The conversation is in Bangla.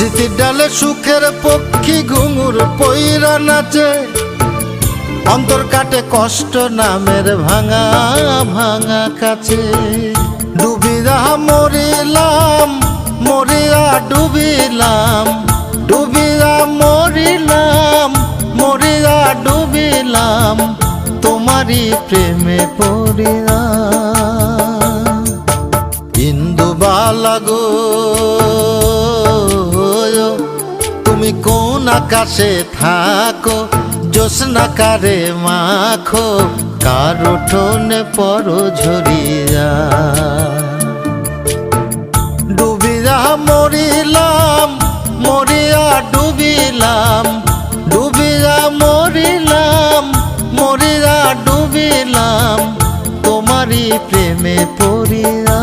স্মৃতির ডালে সুখের পক্ষী ঘুঙুর পইরা নাচে। অন্তর কাটে কষ্ট নামের ভাঙা ভাঙা কাছে। ডুবিরা মরিলাম, মরিয়া ডুবিলাম ডুবিরা মরিলাম, মরিয়া ডুবিলাম, তোমারই প্রেমে পড়িলাম। ইন্দু বালাগো তুমি কোন আকাশে থাকো জোসনা কারে মাখো, কার উঠোনে পর ঝরিয়া। ডুবিয়া মরিলাম, মরিয়া ডুবিলাম, ডুবিয়া মরিলাম, মরিয়া ডুবিলাম, তোমারই প্রেমে পড়িয়া